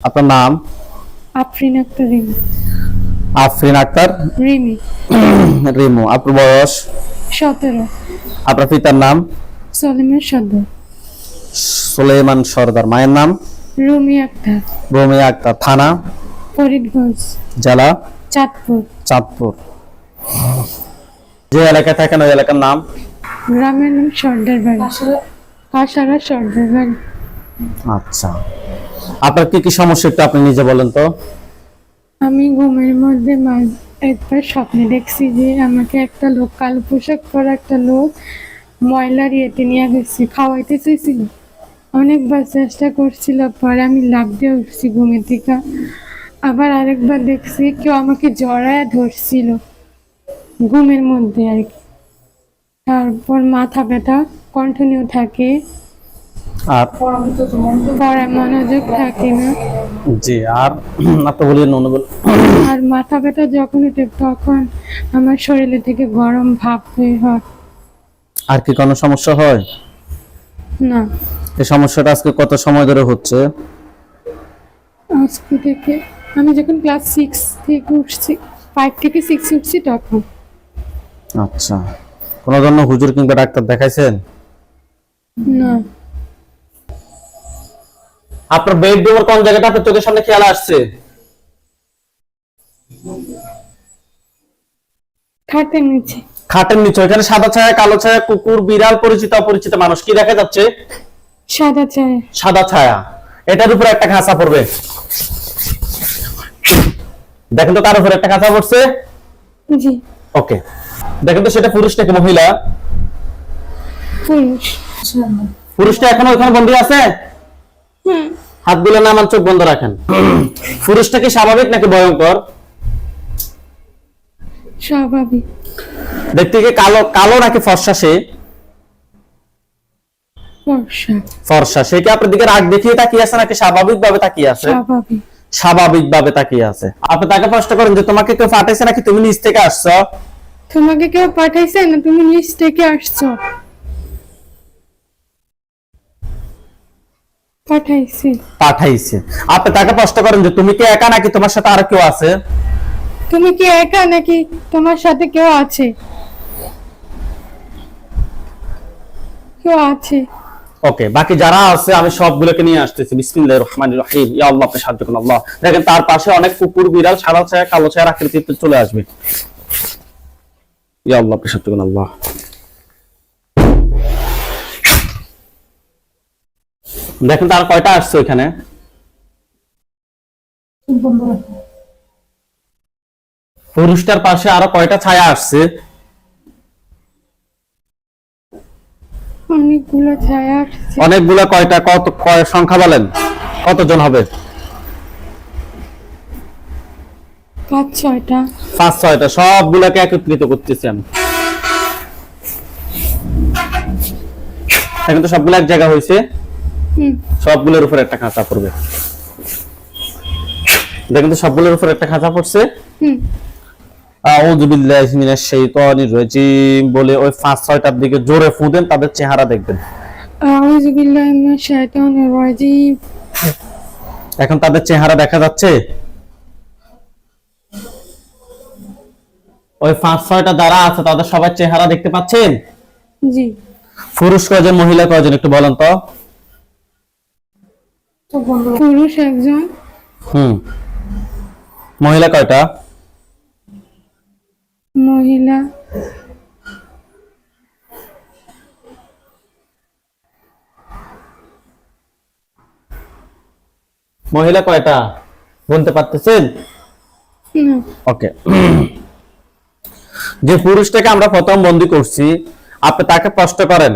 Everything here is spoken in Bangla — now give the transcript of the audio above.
আপনার নাম? আফরিন আক্তার রিমি। আফরিন আক্তার? রিমি। রিমু আপনার বয়স? সতেরো। আপনার পিতার নাম? সলিমের সদর সুলেমান সর্দার মায়ের নাম? রুমি আক্তার। রোমিয়া আক্তার থানা? ফরিদগঞ্জ। জেলা? চাঁদপুর। চাঁদপুর। যে এলাকায় থাকেন ওই এলাকার নাম? গ্রামের নাম সর্দার বাড়ি। কাসারা সর্দার বাড়ি। আচ্ছা। আপনার কি কি সমস্যা একটু আপনি নিজে বলেন তো। আমি ঘুমের মধ্যে একবার স্বপ্নে দেখছি যে আমাকে একটা লোক, কালো পোশাক পরা একটা লোক ময়লার ইয়েতে নিয়ে গেছে, খাওয়াইতে চেয়েছিল অনেকবার চেষ্টা করছিল, পরে আমি লাভ দিয়ে উঠছি ঘুমের থেকে আবার আরেকবার দেখছি কেউ আমাকে জড়ায় ধরছিল ঘুমের মধ্যে আর কি। তারপর মাথা ব্যথা কন্টিনিউ থাকে আর পড়ায় মনোযোগ থাকে না। জি আর আপনি বলিয়ে নুন বল আর মাথা ব্যথা যখন উঠে তখন আমার শরীরে থেকে গরম ভাব বের হয়। আর কি কোনো সমস্যা হয়? না। এই সমস্যাটা আজকে কত সময় ধরে হচ্ছে? আজকে থেকে আমি যখন ক্লাস সিক্স থেকে উঠছি ফাইভ থেকে সিক্স উঠছি তখন। আচ্ছা। কোনো জন্য হুজুর কিংবা ডাক্তার দেখাইছেন? না। আপনার বেডরুমের কোন জায়গাটা আপনার চোখের সামনে খেয়াল আসছে? খাটের নিচে। খাটের নিচে সাদা ছায়া কালো ছায়া কুকুর বিড়াল পরিচিত অপরিচিত মানুষ কি দেখা যাচ্ছে? সাদা চায় সাদা ছায়া। এটার উপরে একটা খাঁচা পড়বে। দেখেন তো তার উপরে একটা খাঁচা পড়ছে? জি। ওকে। দেখেন তো সেটা পুরুষ নাকি মহিলা? পুরুষ। পুরুষটা এখনও ওখানে বন্দী আছে? হাতগুলো নামান চোখ বন্ধ রাখেন। পুরুষটা কি স্বাভাবিক নাকি ভয়ঙ্কর? স্বাভাবিক। কালো কালো নাকি ফর্সা সে? ফর্সা। সে কি আপনার দিকে রাগ দেখিয়ে তাকিয়ে আছে নাকি স্বাভাবিক ভাবে তাকিয়ে আছে? স্বাভাবিক। ভাবে তাকিয়ে আছে। আপনি তাকে প্রশ্ন করেন যে তোমাকে কেউ পাঠাইছে নাকি তুমি নিজ থেকে আসছো? তোমাকে কেউ পাঠাইছে না তুমি নিচ থেকে আসছো। পাঠাইছি। পাঠাইছে। আপনি তাকে প্রশ্ন করেন যে তুমি কি একা নাকি তোমার সাথে আর কেউ আছে? তুমি কি একা নাকি তোমার সাথে কেউ আছে? কেউ আছে। ওকে বাকি যারা আছে আমি সবগুলোকে নিয়ে আসতেছি। বিসমিল্লাহির রহমানির রহিম। ইয়া আল্লাহ আপনি সাহায্য করুন আল্লাহ। দেখেন তার পাশে অনেক কুকুর বিড়াল সাদা ছায়া কালো ছায়া আকৃতিতে চলে আসবে। ইয়া আল্লাহ আপনি সাহায্য করুন আল্লাহ। দেখেন তার কয়টা আসছে ওইখানে? পুরুষটার পাশে আরও কয়টা ছায়া আসছে? অনেকগুলো ছায়া আসছে। অনেকগুলা কয়টা? কত কয় সংখ্যা বলেন? কতজন হবে? পাঁচ ছয়টা। পাঁচ ছয়টা। সবগুলাকে একত্রিত করতেছি আমি এখন তো সবগুলো এক জায়গা হয়েছে সবগুলোর উপর একটা খাঁচা পড়বে। দেখেন তো সবগুলোর উপর একটা খাঁচা পড়ছে। হুম। আউযু বিল্লাহি মিনাশ শাইতানির রাজিম বলে ওই পাঁচ ছয়টার দিকে জোরে ফু দেন তাদের চেহারা দেখবেন। আউযু বিল্লাহি মিনাশ শাইতানির রাজিম। এখন তাদের চেহারা দেখা যাচ্ছে? ওই পাঁচ ছয়টা যারা আছে তাদের সবার চেহারা দেখতে পাচ্ছেন? জি। পুরুষ কয়জন মহিলা কয়জন একটু বলেন তো। পুরুষ একজন। হুম। মহিলা কয়টা? মহিলা। মহিলা কয়টা? গুনতে পারতেছেন? ওকে। যে পুরুষটাকে আমরা প্রথম বন্দি করছি আপনি তাকে প্রশ্ন করেন।